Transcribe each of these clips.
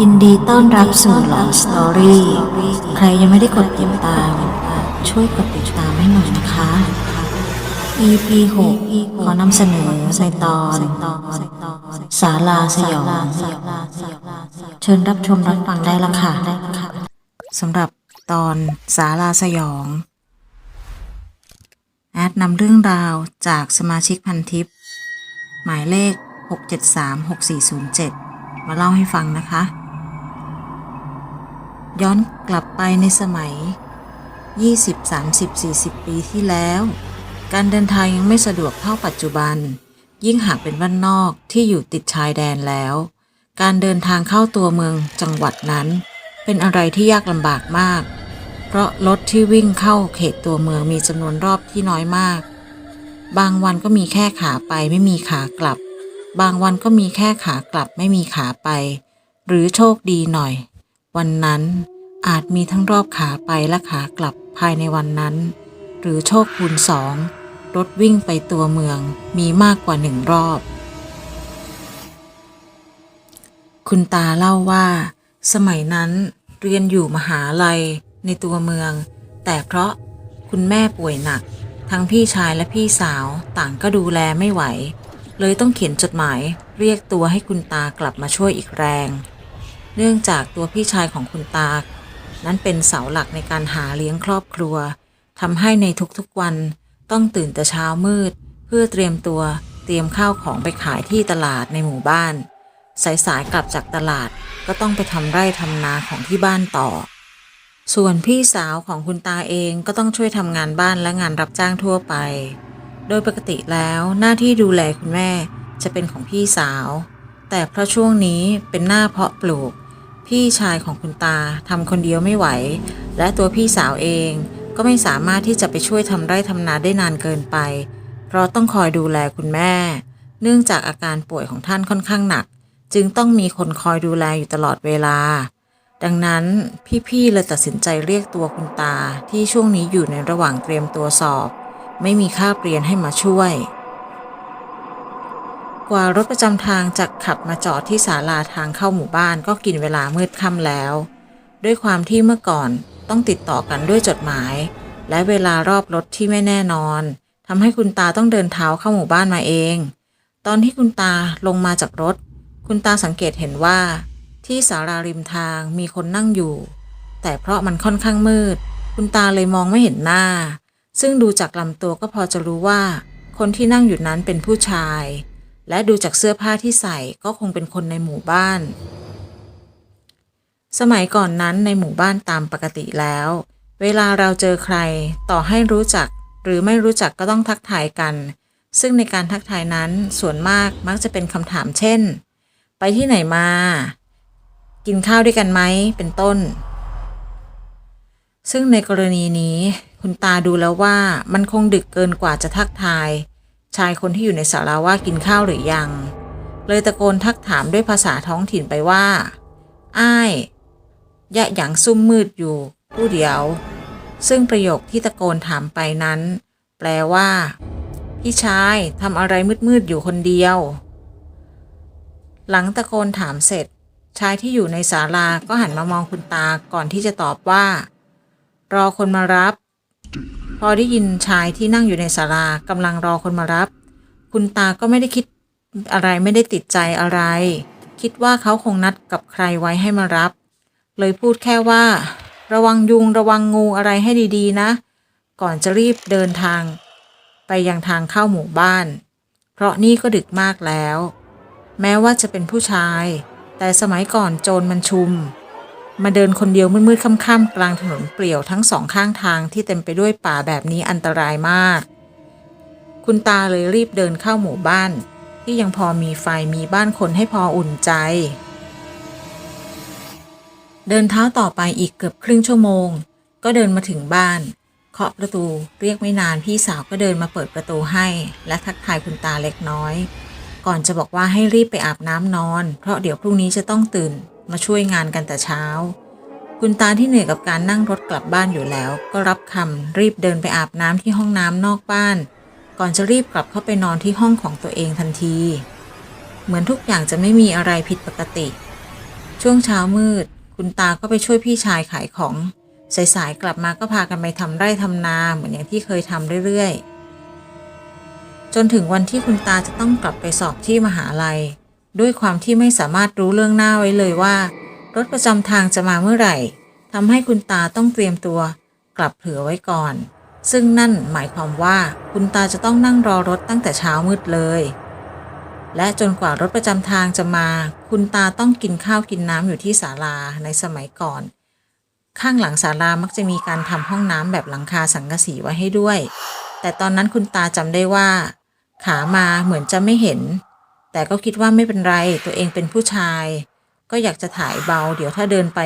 ยินดีต้อนรับสู่หลอนสตอรี่ ใครยังไม่ได้กดติดตาม ช่วยกดติดตามให้หน่อยนะคะ EP 6ขอนำเสนอในตอนศาลาสยองเชิญรับชมรับฟังได้ละค่ะสำหรับตอนศาลาสยอง แอดนำเรื่องราวจากสมาชิกพันทิป หมายเลข 6736407 มาเล่าให้ฟังนะคะ ย้อนกลับไปในสมัย 20 30 40 ปีที่แล้ว การเดินทางยังไม่สะดวกเท่าปัจจุบัน ยิ่งหากเป็นบ้านนอกที่อยู่ติดชายแดนแล้ว การเดินทางเข้าตัวเมืองจังหวัดนั้น เป็นอะไรที่ยากลำบากมาก เพราะรถที่วิ่งเข้าเขตตัวเมืองมีจำนวนรอบที่น้อยมาก บางวันก็มีแค่ขาไปไม่มีขากลับ บางวันก็มีแค่ขากลับไม่มีขาไป หรือโชคดีหน่อย วันนั้นอาจมีทั้งรอบขาไปและขากลับภายในวันนั้น หรือโชคคูณสองรถวิ่งไปตัวเมืองมีมากกว่าหนึ่งรอบ คุณตาเล่าว่า สมัยนั้นเรียนอยู่มหาลัยในตัวเมือง แต่เพราะคุณแม่ป่วยหนัก ทั้งพี่ชายและพี่สาวต่างก็ดูแลไม่ไหว เลยต้องเขียนจดหมายเรียกตัวให้คุณตากลับมาช่วยอีกแรง เนื่องจากตัวพี่ชายของคุณตา นั้นเป็นเสาหลักในการหาเลี้ยงครอบครัวทำให้ในทุกๆวันต้องตื่นแต่เช้ามืด เพื่อเตรียมตัวเตรียมข้าวของไปขายที่ตลาดในหมู่บ้าน สายๆกลับจากตลาดก็ต้องไปทำไร่ทำนาของที่บ้านต่อ ส่วนพี่สาวของคุณตาเองก็ต้องช่วยทำงานบ้านและงานรับจ้างทั่วไป โดยปกติแล้วหน้าที่ดูแลคุณแม่จะเป็นของพี่สาว แต่เพราะช่วงนี้เป็นหน้าเพาะปลูก พี่ชายของคุณตาทำคนเดียวไม่ไหว และตัวพี่สาวเองก็ไม่สามารถที่จะไปช่วยทำไร่ทำนาได้นานเกินไป เพราะต้องคอยดูแลคุณแม่ เนื่องจากอาการป่วยของท่านค่อนข้างหนัก จึงต้องมีคนคอยดูแลอยู่ตลอดเวลา ดังนั้นพี่ๆเลยตัดสินใจเรียกตัวคุณตาที่ช่วงนี้อยู่ในระหว่างเตรียมตัวสอบ ไม่มีค่าเปลี่ยนให้มาช่วย กว่ารถประจำทางจะขับมาจอดที่ศาลาทางเข้าหมู่บ้านก็กินเวลามืดค่ำแล้ว ด้วยความที่เมื่อก่อนต้องติดต่อกันด้วยจดหมาย และเวลารอบรถที่ไม่แน่นอนทำให้คุณตาต้องเดินเท้าเข้าหมู่บ้านมาเอง ตอนที่คุณตาลงมาจากรถ คุณตาสังเกตเห็นว่า ที่ศาลาริมทางมีคนนั่งอยู่ แต่เพราะมันค่อนข้างมืด คุณตาเลยมองไม่เห็นหน้า ซึ่งดูจากลำตัวก็พอจะรู้ว่า คนที่นั่งอยู่นั้นเป็นผู้ชาย และดูจากเสื้อผ้าที่ใส่ก็คงเป็นคนในหมู่บ้าน สมัยก่อนนั้นในหมู่บ้านตามปกติแล้ว เวลาเราเจอใครต่อให้รู้จัก หรือไม่รู้จักก็ต้องทักทายกัน ซึ่งในการทักทายนั้นส่วนมากมักจะเป็นคำถามเช่น ไปที่ไหนมา กินข้าวด้วยกันไหมเป็นต้น ซึ่งในกรณีนี้คุณตาดูแล้วว่ามันคงดึกเกินกว่าจะทักทาย ชายคนที่อยู่ในศาลาว่ากินข้าวหรือยัง เลยตะโกนทักถามด้วยภาษาท้องถิ่นไปว่า อ้าย ยะหยังซุ่มมืดอยู่ ผู้เดียว ซึ่งประโยคที่ตะโกนถามไปนั้น แปลว่า พี่ชายทำอะไรมืดๆอยู่คนเดียว หลังตะโกนถามเสร็จ ชายที่อยู่ในศาลาก็หันมามองคุณตาก่อนที่จะตอบว่า รอคนมารับ พอได้ยินชายที่นั่งอยู่ในศาลากำลังรอคนมารับ คุณตาก็ไม่ได้คิดอะไรไม่ได้ติดใจอะไร คิดว่าเขาคงนัดกับใครไว้ให้มารับ เลยพูดแค่ว่า ระวังยุงระวังงูอะไรให้ดีๆ นะ ก่อนจะรีบเดินทาง ไปยังทางเข้าหมู่บ้าน เพราะนี่ก็ดึกมากแล้ว แม้ว่าจะเป็นผู้ชาย แต่สมัยก่อนโจรมันชุม มาเดินคนเดียวมืดๆค่ำๆกลางถนนเปลี่ยวทั้งสองข้างทางที่เต็มไปด้วยป่าแบบนี้อันตรายมาก คุณตาเลยรีบเดินเข้าหมู่บ้าน ที่ยังพอมีไฟมีบ้านคนให้พออุ่นใจ เดินเท้าต่อไปอีกเกือบครึ่งชั่วโมง ก็เดินมาถึงบ้าน เคาะประตูเรียกไม่นานพี่สาวก็เดินมาเปิดประตูให้ และทักทายคุณตาเล็กน้อย ก่อนจะบอกว่าให้รีบไปอาบน้ำนอน เพราะเดี๋ยวพรุ่งนี้จะต้องตื่น มาช่วยงานกันแต่เช้า คุณตาที่เหนื่อยกับการนั่งรถกลับบ้านอยู่แล้ว ก็รับคำรีบเดินไปอาบน้ำที่ห้องน้ำนอกบ้าน ก่อนจะรีบกลับเข้าไปนอนที่ห้องของตัวเองทันที เหมือนทุกอย่างจะไม่มีอะไรผิดปกติ ช่วงเช้ามืด คุณตาก็ไปช่วยพี่ชายขายของสายๆกลับมาก็พากันไปทำไร่ทำนาเหมือนอย่างที่เคยทำเรื่อยๆ จนถึงวันที่คุณตาจะต้องกลับไปสอบที่มหาลัย ด้วยความที่ไม่สามารถรู้เรื่องหน้าไว้เลยว่า รถประจำทางจะมาเมื่อไหร่ทำให้คุณตาต้องเตรียมตัว กลับเผื่อไว้ก่อน ซึ่งนั่นหมายความว่าคุณตาจะต้องนั่งรอรถตั้งแต่เช้ามืดเลย และจนกว่ารถประจำทางจะมา คุณตาต้องกินข้าวกินน้ำอยู่ที่ศาลาในสมัยก่อน ข้างหลังศาลามักจะมีการทำห้องน้ำแบบหลังคาสังกะสีไว้ให้ด้วย แต่ตอนนั้นคุณตาจำได้ว่า ขามาเหมือนจะไม่เห็น แต่ก็คิดว่าไม่เป็นไรตัวเองเป็นผู้ชาย ก็อยากจะถ่ายเบา เดี๋ยวถ้าเดินไป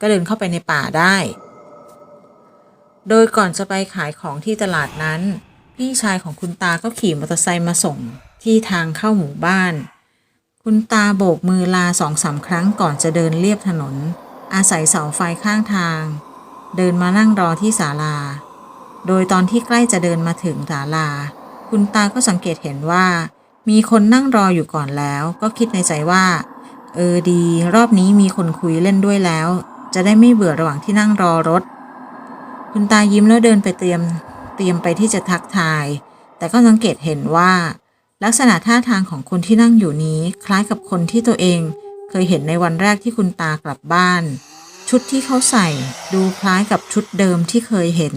ก็เดินเข้าไปในป่าได้ โดยก่อนจะไปขายของที่ตลาดนั้น พี่ชายของคุณตาก็ขี่มอเตอร์ไซค์มาส่งที่ทางเข้าหมู่บ้าน คุณตาโบกมือลาสองสามครั้งก่อนจะเดินเลียบถนน อาศัยเสาไฟข้างทาง เดินมานั่งรอที่ศาลา โดยตอนที่ใกล้จะเดินมาถึงศาลา คุณตาก็สังเกตเห็นว่า มีคนนั่งรออยู่ก่อนแล้ว ก็คิดในใจว่า เออดี รอบนี้มีคนคุยเล่นด้วยแล้ว จะได้ไม่เบื่อระหว่างที่นั่งรอรถ คุณตายิ้มแล้วเดินไปเตรียมเตรียมไปที่จะทักทาย แต่ก็สังเกตเห็นว่า ลักษณะท่าทางของคนที่นั่งอยู่นี้คล้ายกับคนที่ตัวเอง เคยเห็นในวันแรกที่คุณตากลับบ้าน ชุดที่เขาใส่ดูคล้ายกับชุดเดิมที่เคยเห็น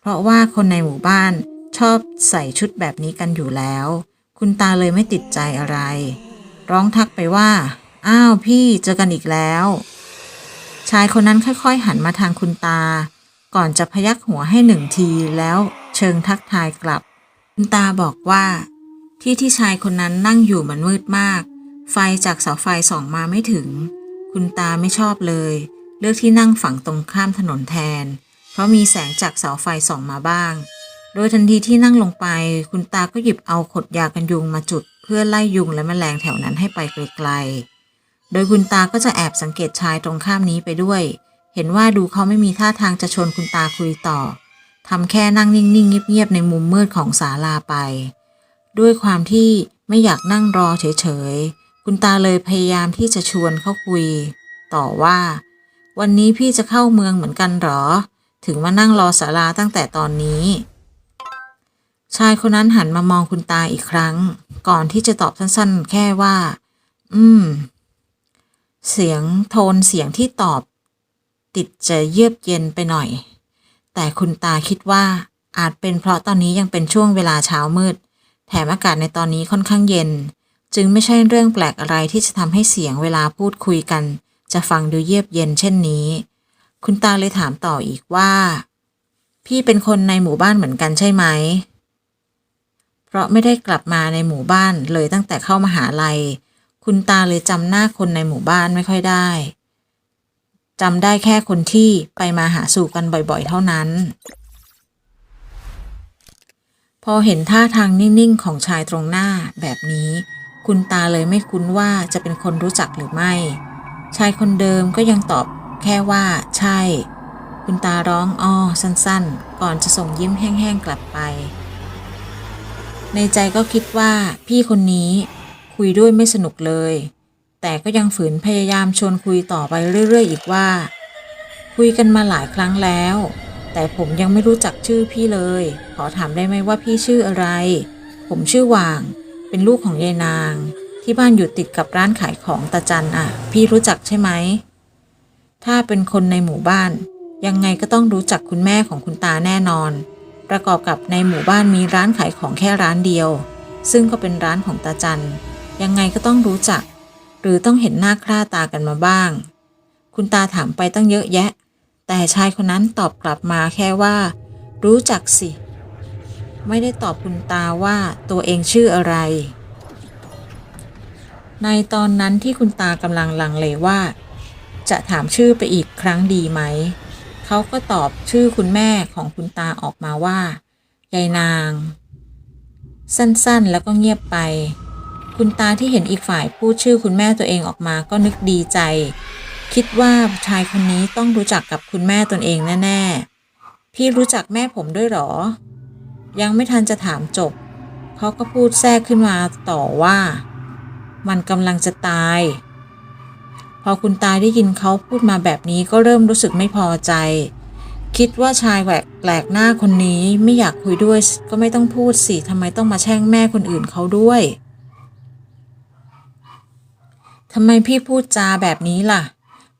เพราะว่าคนในหมู่บ้านชอบใส่ชุดแบบนี้กันอยู่แล้ว คุณตาเลยไม่ติดใจอะไร ร้องทักไปว่า อ้าวพี่เจอกันอีกแล้ว ชายคนนั้นค่อยๆ หันมาทางคุณตา ก่อนจะพยักหัวให้หนึ่งทีแล้วเชิงทักทายกลับ คุณตาบอกว่า ที่ที่ชายคนนั้นนั่งอยู่มันมืดมาก ไฟจากเสาไฟส่องมาไม่ถึง คุณตาไม่ชอบเลย เลือกที่นั่งฝั่งตรงข้ามถนนแทน เพราะมีแสงจากเสาไฟส่องมาบ้าง โดยทันทีที่นั่งลงไป คุณตาก็หยิบเอาขดยากันยุงมาจุด เพื่อไล่ยุงและแมลงแถวนั้นให้ไปไกลๆ โดยคุณตาก็จะแอบสังเกตชายตรงข้ามนี้ไปด้วย เห็นว่าดูเขาไม่มีท่าทางจะชวนคุณตาคุยต่อทำแค่นั่งนิ่งๆเงียบๆในมุมมืดของศาลาไป ด้วยความที่ไม่อยากนั่งรอเฉยๆ คุณตาเลยพยายามที่จะชวนเขาคุย ต่อว่า วันนี้พี่จะเข้าเมืองเหมือนกันหรอ ถึงมานั่งรอศาลาตั้งแต่ตอนนี้ ชายคนนั้นหันมามองคุณตาอีกครั้ง ก่อนที่จะตอบสั้นๆ แค่ว่า อืม เสียงโทนเสียงที่ตอบ ติดจะเยือกเย็นไปหน่อย แต่คุณตาคิดว่า อาจเป็นเพราะตอนนี้ยังเป็นช่วงเวลาเช้ามืด แถมอากาศในตอนนี้ค่อนข้างเย็น จึงไม่ใช่เรื่องแปลกอะไรที่จะทำให้เสียงเวลาพูดคุยกัน จะฟังดูเยือกเย็นเช่นนี้ คุณตาเลยถามต่ออีกว่า พี่เป็นคนในหมู่บ้านเหมือนกันใช่ไหม ราะไม่ได้กลับมาในหมู่บ้านเลยตั้งแต่เข้ามาหาลัย คุณตาเลยจำหน้าคนในหมู่บ้านไม่ค่อยได้จำได้แค่คนที่ไปมาหาสู่กันบ่อยๆ เท่านั้น พอเห็นท่าทางนิ่งๆ ของชายตรงหน้าแบบนี้ คุณตาเลยไม่คุ้นว่าจะเป็นคนรู้จักหรือไม่ ชายคนเดิมก็ยังตอบแค่ว่า ใช่ คุณตาร้องอ้อสั้นๆ ก่อนจะส่งยิ้มแห้งๆ กลับไป ในใจก็คิดว่าพี่คนนี้คุยด้วยไม่สนุกเลย แต่ก็ยังฝืนพยายามชวนคุยต่อไปเรื่อย ๆ อีกว่า คุยกันมาหลายครั้งแล้ว แต่ผมยังไม่รู้จักชื่อพี่เลย ขอถามได้ไหมว่าพี่ชื่ออะไร ผมชื่อหว่าง เป็นลูกของยายนาง ที่บ้านอยู่ติดกับร้านขายของตาจันอะ พี่รู้จักใช่ไหม ถ้าเป็นคนในหมู่บ้าน ยังไงก็ต้องรู้จักคุณแม่ของคุณตาแน่นอน ประกอบกับในหมู่บ้านมีร้านขายของแค่ร้านเดียว ซึ่งก็เป็นร้านของตาจันยังไงก็ต้องรู้จัก หรือต้องเห็นหน้าค่าตากันมาบ้าง คุณตาถามไปตั้งเยอะแยะ แต่ชายคนนั้นตอบกลับมาแค่ว่า รู้จักสิ ไม่ได้ตอบคุณตาว่าตัวเองชื่ออะไร ในตอนนั้นที่คุณตากำลังลังเลว่า จะถามชื่อไปอีกครั้งดีไหม เขาก็ตอบชื่อคุณแม่ของคุณตาออกมาว่ายายนาง สั้นๆแล้วก็เงียบไป คุณตาที่เห็นอีกฝ่ายพูดชื่อคุณแม่ตัวเองออกมาก็นึกดีใจ คิดว่าชายคนนี้ต้องรู้จักกับคุณแม่ตนเองแน่ ๆ พี่รู้จักแม่ผมด้วยหรอ ยังไม่ทันจะถามจบเขาก็พูดแทรกขึ้นมาต่อว่า มันกำลังจะตาย อพอคุณตาได้ยินเขาพูดมาแบบนี้ก็เริ่มรู้สึกไม่พอใจ คิดว่าชายแหวกแปลกหน้าคนนี้ไม่อยากคุยด้วย ก็ไม่ต้องพูดสิทำไมต้องมาแช่งแม่คนอื่นเขาด้วยทำไมพี่พูดจาแบบนี้ล่ะ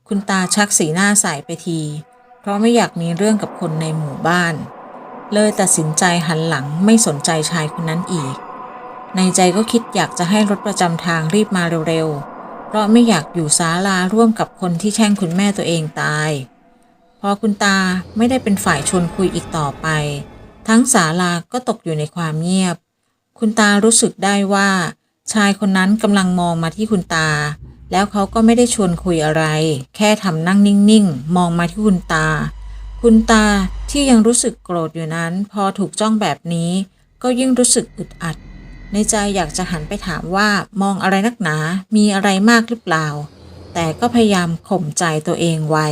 คุณตาชักสีหน้าใสไปที เพราะไม่อยากมีเรื่องกับคนในหมู่บ้าน เลยตัดสินใจหันหลังไม่สนใจชายคนนั้นอีก ในใจก็คิดอยากจะให้รถประจำทางรีบมาเร็วๆ เพราะไม่อยากอยู่ศาลาร่วมกับคนที่แช่งคุณแม่ตัวเองตาย พอคุณตาไม่ได้เป็นฝ่ายชวนคุยอีกต่อไป ทั้งศาลาก็ตกอยู่ในความเงียบ คุณตารู้สึกได้ว่า ชายคนนั้นกำลังมองมาที่คุณตา แล้วเขาก็ไม่ได้ชวนคุยอะไร แค่ทำนั่งนิ่งๆ มองมาที่คุณตา คุณตาที่ยังรู้สึกโกรธอยู่นั้น พอถูกจ้องแบบนี้ ก็ยิ่งรู้สึกอึดอัด ในใจอยากจะหันไปถามว่ามองอะไรนักหนา มีอะไรมากหรือเปล่า แต่ก็พยายามข่มใจตัวเองไว้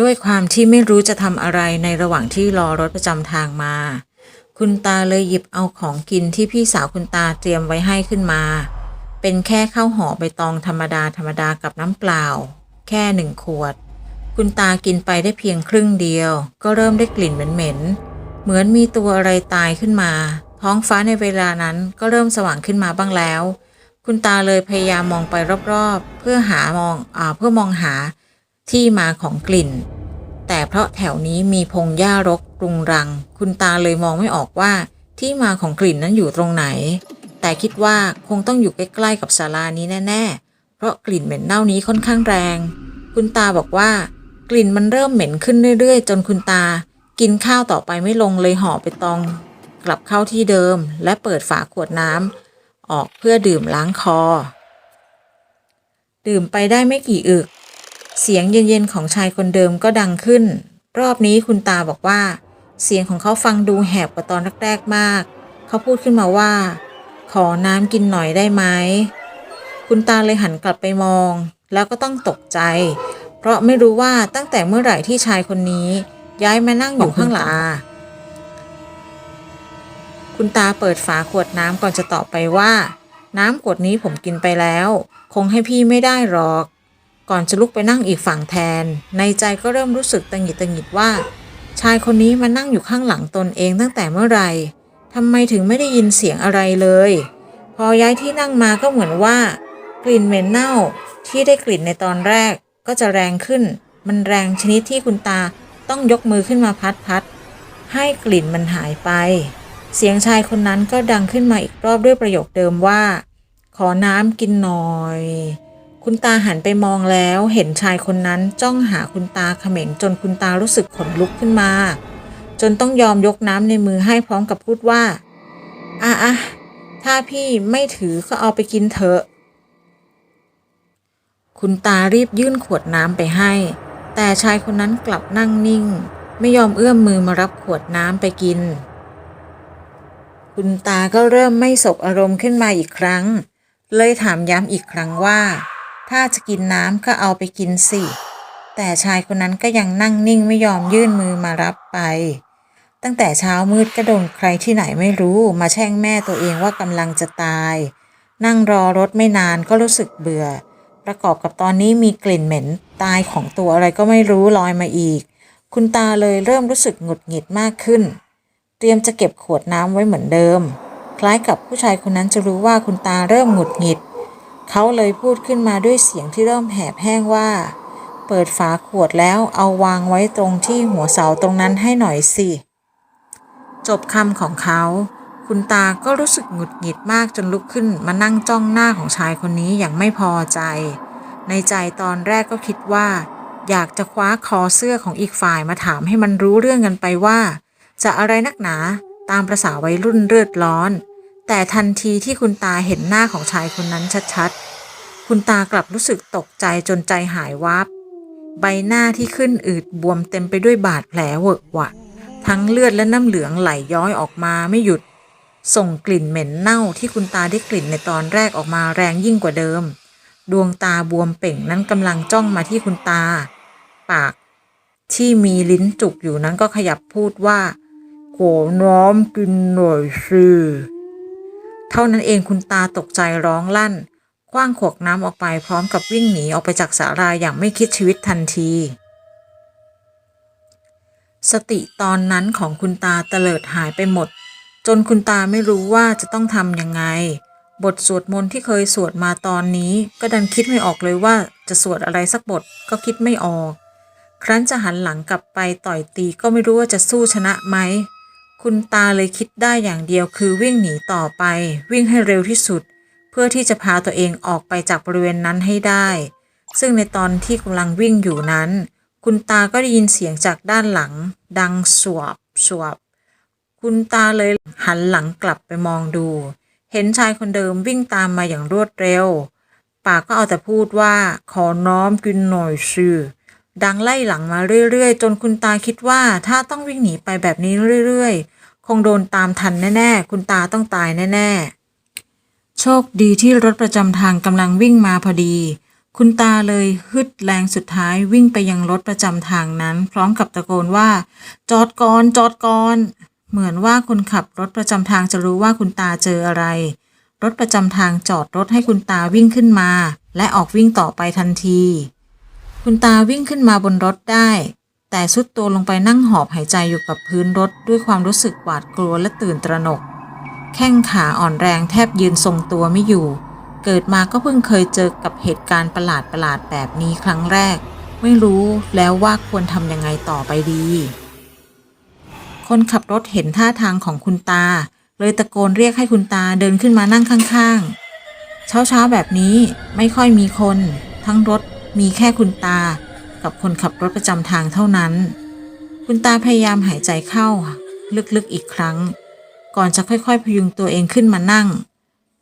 ด้วยความที่ไม่รู้จะทำอะไรในระหว่างที่รอรถประจำทางมา คุณตาเลยหยิบเอาของกินที่พี่สาวคุณตาเตรียมไว้ให้ขึ้นมา เป็นแค่ข้าวห่อใบตองธรรมดาธรรมดากับน้ำเปล่า แค่หนึ่งขวด คุณตากินไปได้เพียงครึ่งเดียว ก็เริ่มได้กลิ่นเหม็นๆ เหมือนมีตัวอะไรตายขึ้นมา ท้องฟ้าในเวลานั้นก็เริ่มสว่างขึ้นมาบ้างแล้ว คุณตาเลยพยายามมองไปรอบๆ เพื่อหามองอ่าเพื่อมองหาที่มาของกลิ่น แต่เพราะแถวนี้มีพงหญ้ารกรุงรัง คุณตาเลยมองไม่ออกว่าที่มาของกลิ่นนั้นอยู่ตรงไหน แต่คิดว่าคงต้องอยู่ใกล้ๆกับศาลานี้แน่ ๆ เพราะกลิ่นเหม็นเน่านี้ค่อนข้างแรง คุณตาบอกว่า ลิ่นมันเริ่มเหม็นขึ้นเรื่อยๆ จนคุณตา กินข้าวต่อไปไม่ลงเลยห่อไปตอง กลับเข้าที่เดิม และเปิดฝาขวดน้ำออกเพื่อดื่มล้างคอ ดื่มไปได้ไม่กี่อึก เสียงเย็นๆของชายคนเดิมก็ดังขึ้น รอบนี้คุณตาบอกว่า เสียงของเขาฟังดูแหบกว่าตอนแรกๆมาก เขาพูดขึ้นมาว่า ขอน้ำกินหน่อยได้ไหมคุณตาเลยหันกลับไปมอง แล้วก็ต้องตกใจ เพราะไม่รู้ว่าตั้งแต่เมื่อไหร่ที่ชายคนนี้ ย้ายมานั่งอยู่ข้างหลังคุณตาเปิดฝาขวดน้ำก่อนจะตอบไปว่า น้ำขวดนี้ผมกินไปแล้ว คงให้พี่ไม่ได้หรอก ก่อนจะลุกไปนั่งอีกฝั่งแทน ในใจก็เริ่มรู้สึกตังหงิดตังหงิดว่า ชายคนนี้มานั่งอยู่ข้างหลังตนเองตั้งแต่เมื่อไหร่ทำไมถึงไม่ได้ยินเสียงอะไรเลย พอย้ายที่นั่งมาก็เหมือนว่า กลิ่นเหม็นเน่าที่ได้กลิ่นในตอนแรก ก็จะแรงขึ้น มันแรงชนิดที่คุณตาต้องยกมือขึ้นมาพัดพัดๆให้กลิ่นมันหายไป เสียงชายคนนั้นก็ดังขึ้นมาอีกรอบด้วยประโยคเดิมว่า ขอน้ำกินหน่อย คุณตาหันไปมองแล้วเห็นชายคนนั้นจ้องหาคุณตาเขม็งจนคุณตารู้สึกขนลุกขึ้นมา จนต้องยอมยกน้ำในมือให้พร้อมกับพูดว่าอะอะถ้าพี่ไม่ถือก็เอาไปกินเถอะ คุณตารีบยื่นขวดน้ำไปให้ แต่ชายคนนั้นกลับนั่งนิ่ง ไม่ยอมเอื้อมมือมารับขวดน้ำไปกิน คุณตาก็เริ่มไม่สบอารมณ์ขึ้นมาอีกครั้ง เลยถามย้ำอีกครั้งว่า ถ้าจะกินน้ำก็เอาไปกินสิ แต่ชายคนนั้นก็ยังนั่งนิ่งไม่ยอมยื่นมือมารับไป ตั้งแต่เช้ามืดก็โดนใครที่ไหนไม่รู้มาแช่งแม่ตัวเองว่ากำลังจะตาย นั่งรอรถไม่นานก็รู้สึกเบื่อ ประกอบกับตอนนี้มีกลิ่นเหม็นตายของตัวอะไรก็ไม่รู้ลอยมาอีก คุณตาเลยเริ่มรู้สึกหงุดหงิดมากขึ้น เตรียมจะเก็บขวดน้ำไว้เหมือนเดิม คล้ายกับผู้ชายคนนั้นจะรู้ว่าคุณตาเริ่มหงุดหงิด เขาเลยพูดขึ้นมาด้วยเสียงที่เริ่มแหบแห้งว่า เปิดฝาขวดแล้วเอาวางไว้ตรงที่หัวเสาตรงนั้นให้หน่อยสิจบคำของเขา คุณตาก็รู้สึกหงุดหงิดมากจนลุกขึ้นมานั่งจ้องหน้าของชายคนนี้อย่างไม่พอใจ ในใจตอนแรกก็คิดว่า อยากจะคว้าคอเสื้อของอีกฝ่ายมาถามให้มันรู้เรื่องกันไปว่า จะอะไรนักหนาตามประษาวัยรุ่นเลือดร้อน แต่ทันทีที่คุณตาเห็นหน้าของชายคนนั้นชัดๆ คุณตากลับรู้สึกตกใจจนใจหายวับ ใบหน้าที่ขึ้นอืดบวมเต็มไปด้วยบาดแผลเวอะหวะ ทั้งเลือดและน้ำเหลืองไหลย้อยออกมาไม่หยุด ส่งกลิ่นเหม็นเน่าที่คุณตาได้กลิ่นในตอนแรกออกมาแรงยิ่งกว่าเดิม ดวงตาบวมเป่งนั้นกำลังจ้องมาที่คุณตา ปากที่มีลิ้นจุกอยู่นั้นก็ขยับพูดว่าขอน้ำกินหน่อยสิเท่านั้นเองคุณตาตกใจร้องลั่น คว้างขวดน้ำออกไปพร้อมกับวิ่งหนีออกไปจากศาลาอย่างไม่คิดชีวิตทันที สติตอนนั้นของคุณตาเตลิดหายไปหมด จนคุณตาไม่รู้ว่าจะต้องทำยังไง บทสวดมนต์ที่เคยสวดมาตอนนี้ ก็ดันคิดไม่ออกเลยว่าจะสวดอะไรสักบทก็คิดไม่ออก ครั้นจะหันหลังกลับไปต่อยตีก็ไม่รู้ว่าจะสู้ชนะไหม คุณตาเลยคิดได้อย่างเดียวคือวิ่งหนีต่อไปวิ่งให้เร็วที่สุด เพื่อที่จะพาตัวเองออกไปจากบริเวณนั้นให้ได้ ซึ่งในตอนที่กำลังวิ่งอยู่นั้น คุณตาก็ได้ยินเสียงจากด้านหลัง ดังสวบสวบ คุณตาเลยหันหลังกลับไปมองดู เห็นชายคนเดิมวิ่งตามมาอย่างรวดเร็ว ปากก็เอาแต่พูดว่าขอน้อมกินหน่อยสิดังไล่หลังมาเรื่อยๆ จนคุณตาคิดว่าถ้าต้องวิ่งหนีไปแบบนี้เรื่อยๆ คงโดนตามทันแน่ๆ คุณตาต้องตายแน่ๆ โชคดีที่รถประจำทางกำลังวิ่งมาพอดี คุณตาเลยฮึดแรงสุดท้ายวิ่งไปยังรถประจำทางนั้น พร้อมกับตะโกนว่า จอดก่อนจอดก่อน เหมือนว่าคนขับรถประจำทางจะรู้ว่าคุณตาเจออะไร รถประจำทางจอดรถให้คุณตาวิ่งขึ้นมา และออกวิ่งต่อไปทันที คุณตาวิ่งขึ้นมาบนรถได้ แต่สุดตัวลงไปนั่งหอบหายใจอยู่กับพื้นรถด้วยความรู้สึกหวาดกลัวและตื่นตระหนก แข้งขาอ่อนแรงแทบยืนทรงตัวไม่อยู่ เกิดมาก็เพิ่งเคยเจอกับเหตุการณ์ประหลาดประหลาดๆแบบนี้ครั้งแรก ไม่รู้แล้วว่าควรทำยังไงต่อไปดี คนขับรถเห็นท่าทางของคุณตา เลยตะโกนเรียกให้คุณตาเดินขึ้นมานั่งข้างๆ เช้าๆแบบนี้ไม่ค่อยมีคน ทั้งรถมีแค่คุณตา กับคนขับรถประจำทางเท่านั้น คุณตาพยายามหายใจเข้า ลึกๆอีกครั้ง ก่อนจะค่อยๆพยุงตัวเองขึ้นมานั่ง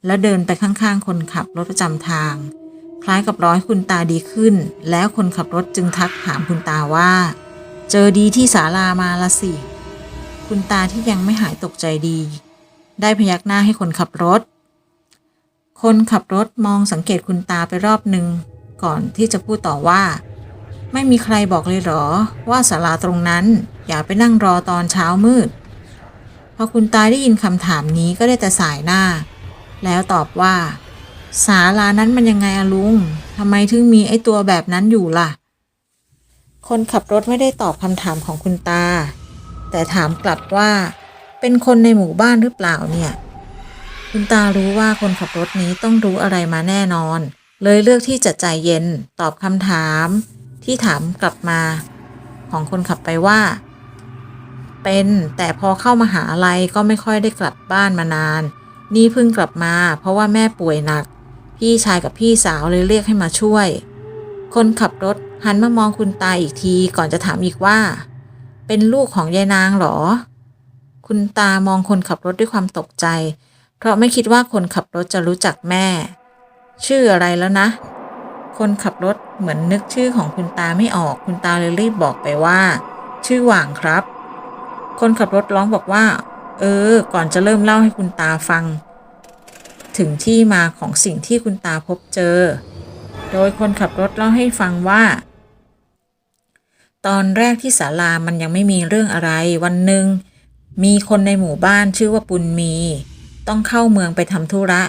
แล้วเดินไปข้างๆ คนขับรถประจำทาง คล้ายกับร้อยคุณตาดีขึ้น แล้วคนขับรถจึงทักถามคุณตาว่า เจอดีที่ศาลามาละสิ คุณตาที่ยังไม่หายตกใจดี ได้พยักหน้าให้คนขับรถ คนขับรถมองสังเกตคุณตาไปรอบหนึ่งก่อนที่จะพูดต่อว่า ไม่มีใครบอกเลยเหรอ ว่าศาลาตรงนั้น อย่าไปนั่งรอตอนเช้ามืด พอคุณตาได้ยินคำถามนี้ก็ได้แต่สายหน้า แล้วตอบว่าศาลานั้นมันยังไงอะลุงทำไมถึงมีไอ้ตัวแบบนั้นอยู่ล่ะ คนขับรถไม่ได้ตอบคำถามของคุณตา แต่ถามกลับว่า เป็นคนในหมู่บ้านหรือเปล่าเนี่ย คุณตารู้ว่าคนขับรถนี้ต้องรู้อะไรมาแน่นอน เลยเลือกที่จะใจเย็นตอบคำถาม ที่ถามกลับมา ของคนขับไปว่า เป็นแต่พอเข้ามาหาลัยก็ไม่ค่อยได้กลับบ้านมานาน นี่เพิ่งกลับมา เพราะว่าแม่ป่วยหนัก พี่ชายกับพี่สาวเลยเรียกให้มาช่วย คนขับรถหันมามองคุณตาอีกทีก่อนจะถามอีกว่า เป็นลูกของยายนางเหรอ คุณตามองคนขับรถด้วยความตกใจ เพราะไม่คิดว่าคนขับรถจะรู้จักแม่ ชื่ออะไรแล้วนะ คนขับรถเหมือนนึกชื่อของคุณตาไม่ออก คุณตาเลยรีบบอกไปว่า ชื่อหว่างครับ คนขับรถร้องบอกว่า เออ ก่อนจะเริ่มเล่าให้คุณตาฟัง ถึงที่มาของสิ่งที่คุณตาพบเจอ โดยคนขับรถเล่าให้ฟังว่า ตอนแรกที่ศาลามันยังไม่มีเรื่องอะไร วันหนึ่งมีคนในหมู่บ้านชื่อว่าปุณมี ต้องเข้าเมืองไปทำธุระ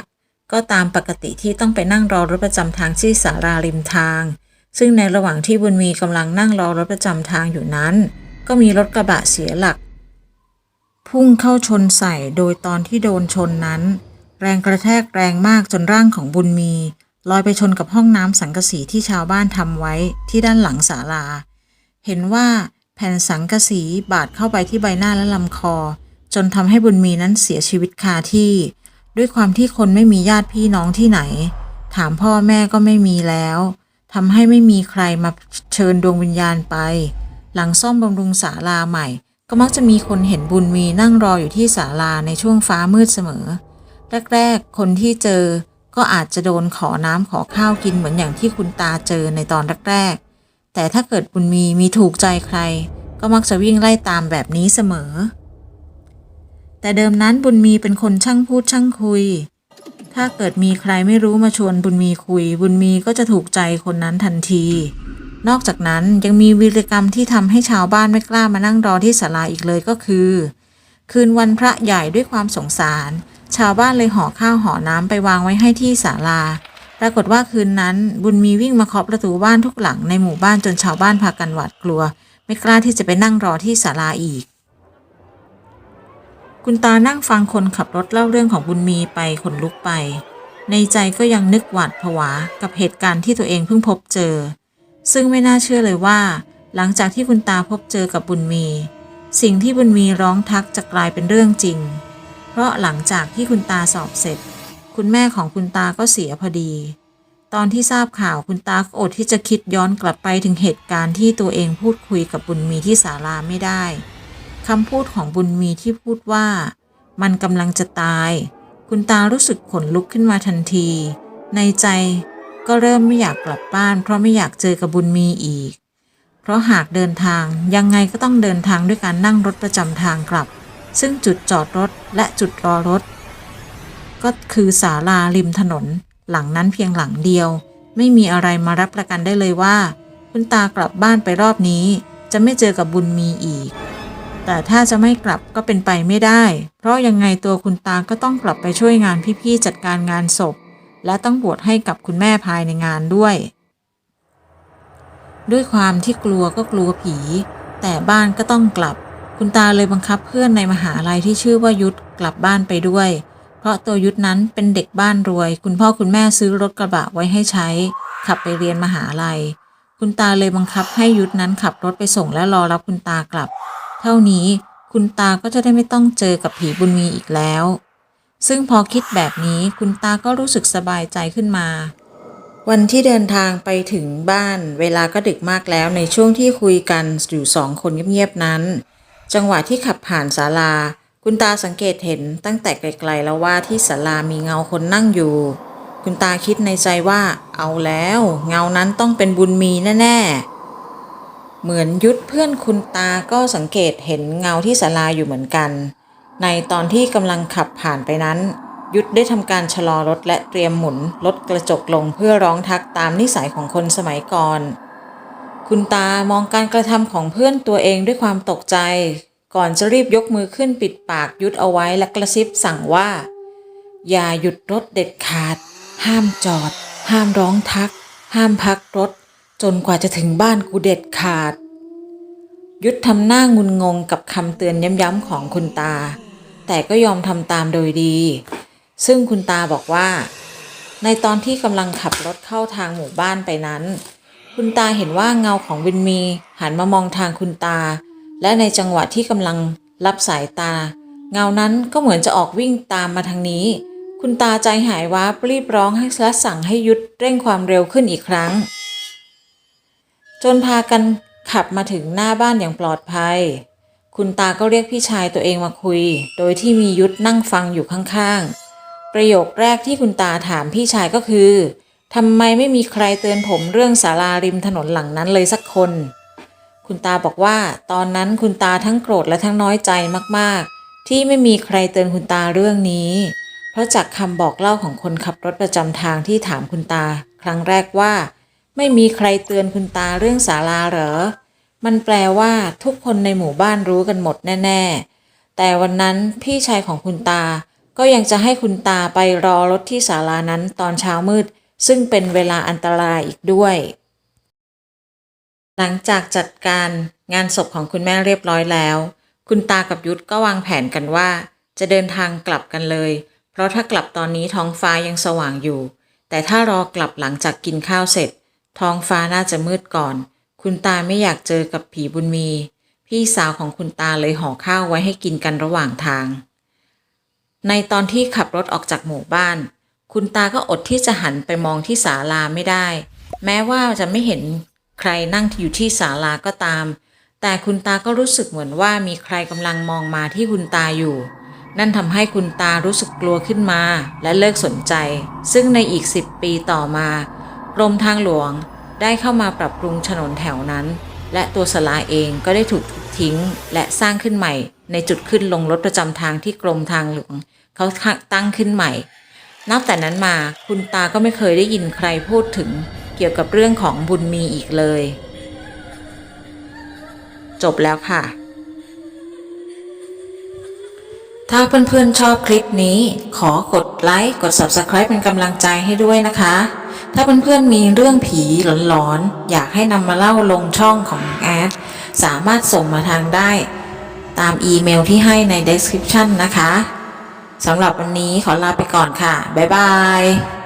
ก็ตามปกติที่ต้องไปนั่งรอรถประจำทางที่ศาลาริมทาง ซึ่งในระหว่างที่บุญมีกำลังนั่งรอรถประจำทางอยู่นั้น ก็มีรถกระบะเสียหลัก พุ่งเข้าชนใส่โดยตอนที่โดนชนนั้น แรงกระแทกแรงมากจนร่างของบุญมีลอยไปชนกับห้องน้ำสังกะสีที่ชาวบ้านทำไว้ที่ด้านหลังศาลา เห็นว่าแผ่นสังกะสีบาดเข้าไปที่ใบหน้าและลำคอ จนทำให้บุญมีนั้นเสียชีวิตคาที่ ด้วยความที่คนไม่มีญาติพี่น้องที่ไหน ถามพ่อแม่ก็ไม่มีแล้วทำให้ไม่มีใครมาเชิญดวงวิญญาณไป หลังซ่อมบำรุงศาลาใหม่ ก็มักจะมีคนเห็นบุญมีนั่งรออยู่ที่ศาลาในช่วงฟ้ามืดเสมอ แรกๆ คนที่เจอก็อาจจะโดนขอน้ำขอข้าวกินเหมือนอย่างที่คุณตาเจอในตอนแรกๆ แต่ถ้าเกิดบุญมีมีถูกใจใคร ก็มักจะวิ่งไล่ตามแบบนี้เสมอ แต่เดิมนั้นบุญมีเป็นคนช่างพูดช่างคุย ถ้าเกิดมีใครไม่รู้มาชวนบุญมีคุย บุญมีก็จะถูกใจคนนั้นทันที นอกจากนั้นยังมีวีรกรรมที่ทำให้ชาวบ้านไม่กล้ามานั่งรอที่ศาลาอีกเลยก็คือ คืนวันพระใหญ่ด้วยความสงสาร ชาวบ้านเลยห่อข้าวห่อน้ำไปวางไว้ให้ที่ศาลา ปรากฏว่าคืนนั้นบุญมีวิ่งมาเคาะประตูบ้านทุกหลังในหมู่บ้านจนชาวบ้านพากันหวาดกลัว ไม่กล้าที่จะไปนั่งรอที่ศาลาอีก คุณตานั่งฟังคนขับรถเล่าเรื่องของบุญมีไปขนลุกไป ในใจก็ยังนึกหวาดผวากับเหตุการณ์ที่ตัวเองเพิ่งพบเจอ ซึ่งไม่น่าเชื่อเลยว่า หลังจากที่คุณตาพบเจอกับบุญมี สิ่งที่บุญมีร้องทักจะกลายเป็นเรื่องจริง เพราะหลังจากที่คุณตาสอบเสร็จ คุณแม่ของคุณตาก็เสียพอดี ตอนที่ทราบข่าวคุณตาก็อดที่จะคิดย้อนกลับไปถึงเหตุการณ์ที่ตัวเองพูดคุยกับบุญมีที่ศาลาไม่ได้คำพูดของบุญมีที่พูดว่า มันกำลังจะตาย คุณตารู้สึกขนลุกขึ้นมาทันที ในใจก็เริ่มไม่อยากกลับบ้าน เพราะไม่อยากเจอกับบุญมีอีก เพราะหากเดินทางยังไงก็ต้องเดินทางด้วยการนั่งรถประจำทางกลับ ซึ่งจุดจอดรถและจุดรอรถ ก็คือศาลาริมถนน หลังนั้นเพียงหลังเดียว ไม่มีอะไรมารับประกันได้เลยว่า คุณตากลับบ้านไปรอบนี้ จะไม่เจอกับบุญมีอีก แต่ถ้าจะไม่กลับก็เป็นไปไม่ได้ เพราะยังไงตัวคุณตาก็ต้องกลับไปช่วยงานพี่ๆจัดการงานศพ และต้องบวชให้กับคุณแม่ภายในงานด้วย ด้วยความที่กลัวก็กลัวผี แต่บ้านก็ต้องกลับ คุณตาเลยบังคับเพื่อนในมหาลัยที่ชื่อว่ายุทธกลับบ้านไปด้วย เพราะตัวยุทธนั้นเป็นเด็กบ้านรวย คุณพ่อคุณแม่ซื้อรถกระบะไว้ให้ใช้ ขับไปเรียนมหาลัย คุณตาเลยบังคับให้ยุทธนั้นขับรถไปส่งและรอรับคุณตากลับ เท่านี้คุณตาก็จะได้ไม่ต้องเจอกับผีบุญมีอีกแล้ว ซึ่งพอคิดแบบนี้คุณตาก็รู้สึกสบายใจขึ้นมา วันที่เดินทางไปถึงบ้าน เวลาก็ดึกมากแล้วในช่วงที่คุยกันอยู่สองคนเงียบๆนั้น จังหวะที่ขับผ่านศาลา คุณตาสังเกตเห็นตั้งแต่ไกลๆแล้วว่าที่ศาลามีเงาคนนั่งอยู่ คุณตาคิดในใจว่า เอาแล้ว เงานั้นต้องเป็นบุญมีแน่ๆ เหมือนยุทธเพื่อนคุณตาก็สังเกตเห็นเงาที่ศาลาอยู่เหมือนกัน ในตอนที่กำลังขับผ่านไปนั้น ยุทธได้ทำการชะลอรถและเตรียมหมุนลดกระจกลงเพื่อร้องทักตามนิสัยของคนสมัยก่อน คุณตามองการกระทำของเพื่อนตัวเองด้วยความตกใจ ก่อนจะรีบยกมือขึ้นปิดปากยุทธเอาไว้และกระซิบสั่งว่า อย่าหยุดรถเด็ดขาด ห้ามจอด ห้ามร้องทัก ห้ามพักรถ จนกว่าจะถึงบ้านกูเด็ดขาด ยุทธทำหน้างุนงงกับคำเตือนย้ำๆของคุณตา แต่ก็ยอมทำตามโดยดี ซึ่งคุณตาบอกว่า ในตอนที่กำลังขับรถเข้าทางหมู่บ้านไปนั้น คุณตาเห็นว่าเงาของวินมี หันมามองทางคุณตา และในจังหวะที่กำลังรับสายตา เงานั้นก็เหมือนจะออกวิ่งตามมาทางนี้ คุณตาใจหายวับรีบร้องให้และสั่งให้ยุดเร่งความเร็วขึ้นอีกครั้ง จนพากันขับมาถึงหน้าบ้านอย่างปลอดภัย คุณตาก็เรียกพี่ชายตัวเองมาคุย โดยที่มียุทธนั่งฟังอยู่ข้างๆ ประโยคแรกที่คุณตาถามพี่ชายก็คือทำไมไม่มีใครเตือนผมเรื่องศาลาริมถนนหลังนั้นเลยสักคน คุณตาบอกว่า ตอนนั้นคุณตาทั้งโกรธและทั้งน้อยใจมากๆ ที่ไม่มีใครเตือนคุณตาเรื่องนี้ เพราะจากคำบอกเล่าของคนขับรถประจำทางที่ถามคุณตา ครั้งแรกว่า ไม่มีใครเตือนคุณตาเรื่องศาลาเหรอ มันแปลว่าทุกคนในหมู่บ้านรู้กันหมดแน่ ๆ แต่วันนั้นพี่ชายของคุณตา ก็ยังจะให้คุณตาไปรอรถที่ศาลานั้นตอนเช้ามืด ซึ่งเป็นเวลาอันตรายอีกด้วย หลังจากจัดการงานศพของคุณแม่เรียบร้อยแล้ว คุณตากับยุทธก็วางแผนกันว่า จะเดินทางกลับกันเลย เพราะถ้ากลับตอนนี้ท้องฟ้ายังสว่างอยู่ แต่ถ้ารอกลับหลังจากกินข้าวเสร็จ ท้องฟ้าน่าจะมืดก่อน คุณตาไม่อยากเจอกับผีบุญมี พี่สาวของคุณตาเลยห่อข้าวไว้ให้กินกันระหว่างทาง ในตอนที่ขับรถออกจากหมู่บ้าน คุณตาก็อดที่จะหันไปมองที่ศาลาไม่ได้ แม้ว่าจะไม่เห็น ใครนั่งอยู่ที่ศาลาก็ตาม แต่คุณตาก็รู้สึกเหมือนว่ามีใครกำลังมองมาที่คุณตาอยู่ นั่นทำให้คุณตารู้สึกกลัวขึ้นมาและเลิกสนใจ ซึ่งในอีก10ปีต่อมากรมทางหลวงได้เข้ามาปรับปรุงถนนแถวนั้น และตัวสลาเองก็ได้ถูกทิ้ง และสร้างขึ้นใหม่ ในจุดขึ้นลงรถประจำทางที่กรมทางหลวงเขาตั้งขึ้นใหม่ นับแต่นั้นมาคุณตาก็ไม่เคยได้ยินใครพูดถึง กี่ยวกับเรื่องของบุญมีอีกเลย จบแล้วค่ะ ถ้าเพื่อนๆชอบคลิปนี้ ขอกดไลค์กด Subscribe เป็นกำลังใจให้ด้วยนะคะ ถ้าเพื่อนๆมีเรื่องผีหลอนๆ อยากให้นำมาเล่าลงช่องของแอด สามารถส่งมาทางได้ ตามอีเมลที่ให้ใน description นะคะสำหรับวันนี้ขอลาไปก่อนค่ะ บ๊ายบาย